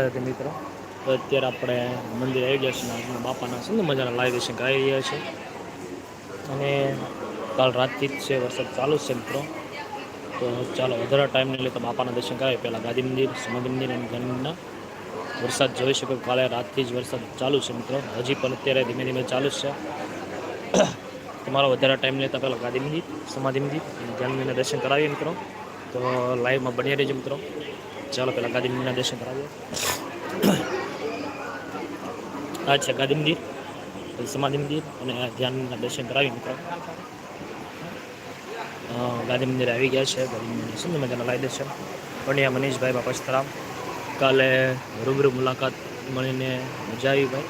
હતી મિત્રો. તો અત્યારે આપણે મંદિર આવી ગયા છીએ આજના બાપાના સુંદર મજાના લાઈવ દર્શન કરાવી રહ્યા છે. અને કાલ રાતથી જ છે, વરસાદ ચાલુ છે મિત્રો. તો ચાલો, વધારે ટાઈમ નહીં લેતા બાપાના દર્શન કરાવીએ. પહેલાં ગાદી મંદિર સમાધિ મંદિર અને ગણના વરસાદ જોઈ શકો કાલે રાતથી જ વરસાદ ચાલુ છે મિત્રો. હજી પણ અત્યારે ધીમે ધીમે ચાલુ છે. તમારો વધારે ટાઈમ લેતા પહેલાં ગાદી મંદિર સમાધિ મંદિર અને દર્શન કરાવીએ મિત્રો. તો લાઈવમાં બની રહેજો મિત્રો. ચાલો પેલા મંદિરના દર્શન કરાવીએ. આ છે ગાદી મંદિર સમાધિ મંદિર અને ધ્યાનના દર્શન કરાવી મિત્રો. ગાંધી મંદિર આવી ગયા છે ગાંધી મંદિર સુંદર મજાના લાવી દર્શન પંડ્યા મનીષભાઈ બાપા સીતારામ કાલે રૂબરૂ મુલાકાત મળીને મજા આવી ભાઈ.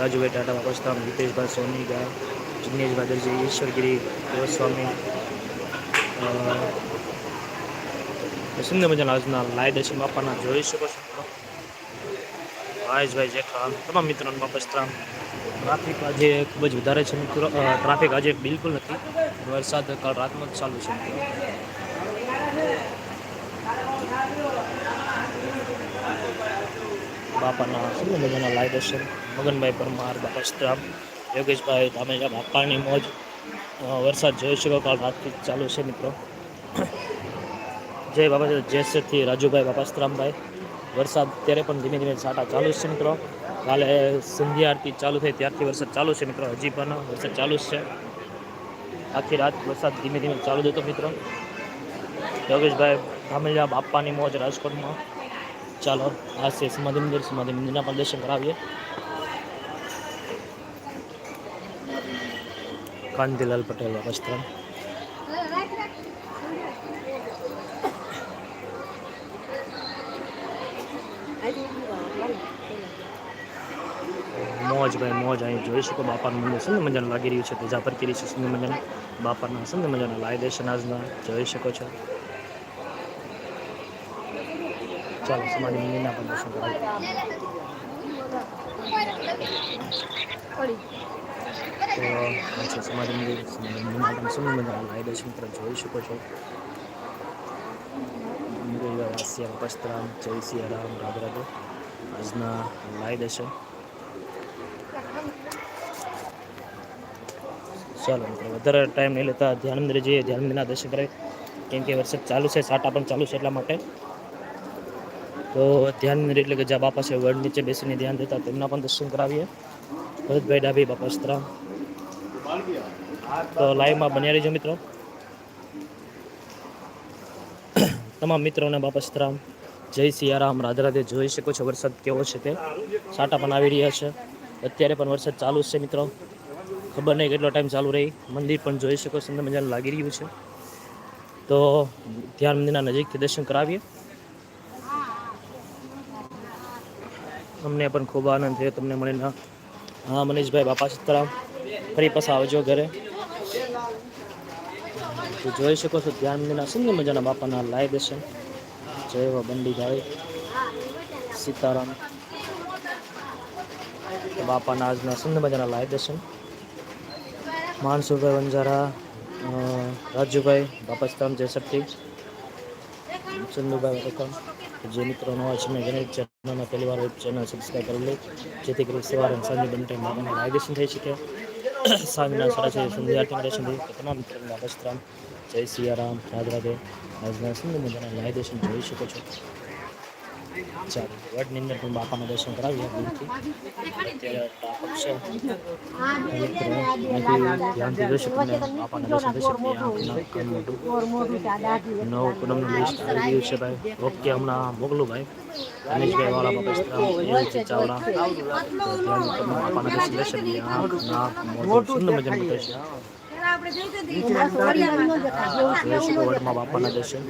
રાજુભાઈ ટાટા બાપા સીતારામ હિતેશભાઈ સોની ગાય જિગ્નેશભાઈ દરજી ઈશ્વરગીરી અ, સુંદર મજાના આજના લાઈ દર્શન બાપાના જોઈ શકો છો ભાઈ જેઠા તમામ મિત્રોને સીતારામ ટ્રાફિક આજે ખૂબ જ વધારે છે મિત્રો. ટ્રાફિક આજે બિલકુલ નથી. વરસાદ કાલ રાતનો જ ચાલુ છે બાપાના સુંદર મજાના લાય દર્શન. મગનભાઈ પરમાર બાપા સીતારામ યોગેશભાઈ ધામેજા બાપાની મોજ. વરસાદ જોઈ શકો કાલ રાતથી ચાલુ છે મિત્રો. જય બાબા જેસરથી રાજુભાઈ બાપા સીતારામભાઈ. વરસાદ ત્યારે પણ ધીમે ધીમે છાંટા ચાલુ જ છે મિત્રો. કાલે સંધ્યા આરતી ચાલુ થઈ ત્યારથી વરસાદ ચાલુ છે મિત્રો. હજી પણ વરસાદ ચાલુ જ છે. આખી રાત વરસાદ ધીમે ધીમે ચાલુ જ હતો મિત્રો. યોગેશભાઈ ધામેલિયા બાપાની મોજ રાજકોટમાં. ચાલો, આ છે સમાધિ મંદિર. સમાધિ મંદિરના પણ દર્શન કરાવીએ. કાંતિલાલ પટેલ વસ્ત્રમ મોજ ભાઈ, મોજ. અહીં જોઈ શકો બાપાનું મંદિર. સુંદર મજાનું લાગી રહ્યું છે. તેજા પર કરી છે સુંદર મજાનું. બાપાના સુંદર મજાના લાય દર્શન આજના. જોઈ શકો છો. ચાલો, સમાધિ મંદિરના પણ દર્શન કરાવી સમાધિ મંદિર. સુંદર મજાના લાય દર્શન પણ જોઈ શકો છો. સિયા પસ્તરામ જય સિયારામ રાધે રાધે આજના લાય દર્શન ચાલો મિત્રો વધારે ટાઈમ નહીં લેતા. ધ્યાન મંદિરે જઈએ ધ્યાન મંદિરના દર્શન કરે કેમ કે વરસાદ ચાલુ છે, સાટા પણ ચાલુ છે એટલા માટે. તો ધ્યાન મંદિર એટલે કે જ્યાં બાપા છે, વડ નીચે બેસીને ધ્યાન દેતા, તેમના પણ દર્શન કરાવીએ. ભરતભાઈ ડાભી બાપા સ્તરામ તો લાઈવમાં બન્યા રહેજો મિત્રો. તમામ મિત્રોને બાપા સ્તરામ જય સિયારામ. રાધે રાધે જોઈ શકો છો વરસાદ કેવો છે તે. સાટા પણ આવી રહ્યા છે. અત્યારે પણ વરસાદ ચાલુ છે મિત્રો. ખબર નહીં કેટલો ટાઈમ ચાલુ રહી. મંદિર પણ જોઈ શકો સુંદર મજાનું લાગી રહ્યું છે. તો ધ્યાન મંદિરના નજીકથી દર્શન કરાવીએ. અમને પણ ખૂબ આનંદ થયો. તમને મળીને. હા, મનીષભાઈ, બાપા સીતારામ ફરી પાછા આવજો ઘરે. તો જોઈ શકો છો, ધ્યાન મંદિરના સુંદર મજાના બાપાના લાય દર્શન જય હો બંડીભાઈ. સીતારામ. બાપાના આજના સુંદર મજાના લાય દર્શન માનસુભાઈ વંજારા રાજુભાઈ, બાપા સીતારામ જયશક્તિ ચંદુભાઈ વડકમ જે મિત્રો નો છે, મેં ગણેશ ચેનલમાં પહેલી વાર ચેનલ સબસ્ક્રાઈબ કરી લે જેથી કરી સવારે સાંજે બંને ટાઈમ બાપાના લાય દર્શન થઈ શકે. સાંજના સાડા છ સંધ્યા આરતીના દર્શન થઈ શકે તમામ મિત્રોને બાબા સીતારામ ચાલો વડની અંદર પણ બાપાના દર્શન કરાવીએ ધ્યાનથી દર્શન છે ભાઈ ઓકે હમણાં મોકલું ભાઈ અનિશભાઈ વાળા દર્શન બતાવશે જોઈ શકો વડમાં બાપાના દર્શન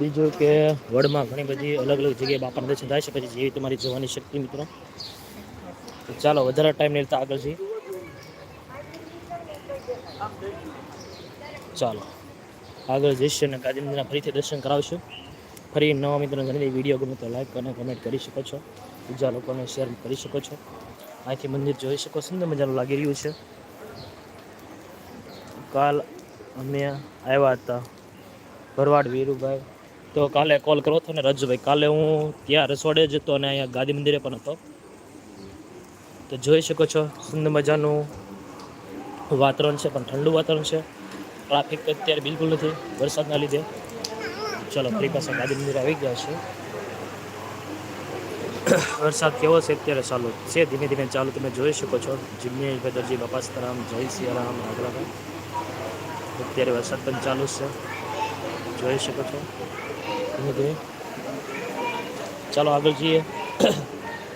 બીજું કે વડમાં ઘણી બધી અલગ અલગ જગ્યાએ બાપાના દર્શન થાય છે. પછી જેવી તમારી જોવાની શક્તિ મિત્રો. ચાલો વધારે ટાઈમ નહીં લેતા આગળ જઈએ ચાલો આગળ જઈશું અને ગાંધીનગરના ફરીથી દર્શન કરાવશું. ફરી નવા મિત્રો ઘણી વીડિયો ગમે તો લાઈક અને કમેન્ટ કરી શકો છો. બીજા લોકોને શેર કરી શકો છો. અહીંથી મંદિર જોઈ શકો સુંદર મજાનું લાગી રહ્યું છે. કાલ અમે આવ્યા હતા ભરવાડ વીરુભાઈ. તો કાલે કોલ કરો હતો ને રજુભાઈ, કાલે હું ત્યાં રસોડે જ હતો અને અહીંયા ગાંધી મંદિરે પણ હતો. તો જોઈ શકો છો, સુંદર મજાનું વાતાવરણ છે, પણ ઠંડુ વાતાવરણ છે. ટ્રાફિક અત્યારે બિલકુલ નથી, વરસાદના લીધે. ચલો, ફરી પાસે ગાંધી મંદિર આવી ગયા છે વરસાદ કેવો છે અત્યારે ચાલુ? છે ધીમે ધીમે ચાલુ. તમે જોઈ શકો છો. જિગ્નેશભાઈ દરજી બાપાસ્તરામ જય સિયારામ આગળભાઈ અત્યારે વરસાદ પણ ચાલુ છે. જોઈ શકો છો. ધીમે ધીમે. ચાલો આગળ જઈએ.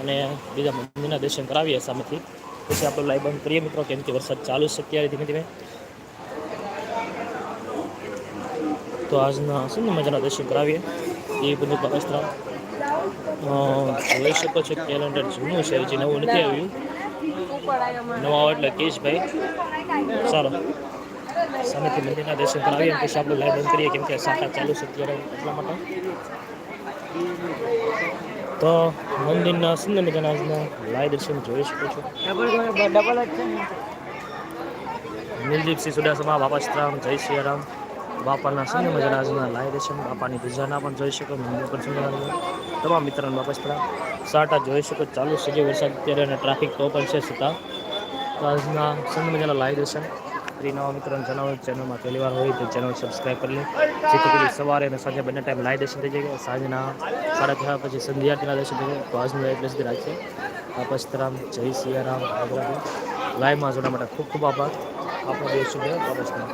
અને બીજા મંદિરના દર્શન કરાવીએ સામેથી. પછી આપણે લાઈવ બંધ કરીએ મિત્રો, કેમ કે વરસાદ ચાલુ છે અત્યારે ધીમે ધીમે. તો આજના શું મજાના દર્શન કરાવીએ? એ બધું બાપાસ્તરામ જોઈ શકો છો કેલેન્ડર જૂનું છે હજી નવું નથી આવ્યું. નવા આવે એટલે કેશભાઈ સારો સામેથી મંદિરના દર્શન કરાવીએ પછી આપણે લાઈવ બંધ કરીએ કેમ કે સાટા ચાલુ છે અત્યારે એટલા માટે. તો મંદિરના સુંદર મજાના લાઈવ દર્શન જોઈ શકો છો. નીલદીપસિંહ સુડાસમા બાપા શ્રીરામ જય સિયારામ બાપાના સુંદર મજાના આજના લાઈ દર્શન બાપાની પૂજાના પણ જોઈ શકો મંદિર પણ સુંદર તમામ મિત્રોને વાપસ શ્રીરામ સાટા જોઈ શકો ચાલુ છે જે વરસાદ અત્યારે અને ટ્રાફિક તો પણ છે છતાં તો આજના સુંદર મજાના લાઈ દર્શન ફરી નવા મિત્રોને જણાવો ચેનલમાં પહેલી વાર હોય તો ચેનલ સબસ્ક્રાઈબ કરી લે. જેથી કરી સવારે અને સાંજે બંને ટાઈમ લાઈવ દર્શન થઈ જાય. સાંજના સાડા છ પછી સંધ્યાર્થીના દર્શન થઈ જાય. તો આજનું એટલે સુધી રાખશે બાપા શ્રીરામ જય સિયારામ આગળ લાઈવમાં જોડા માટે ખૂબ ખૂબ આભાર. આપણો દેશ સુધી શ્રીરામ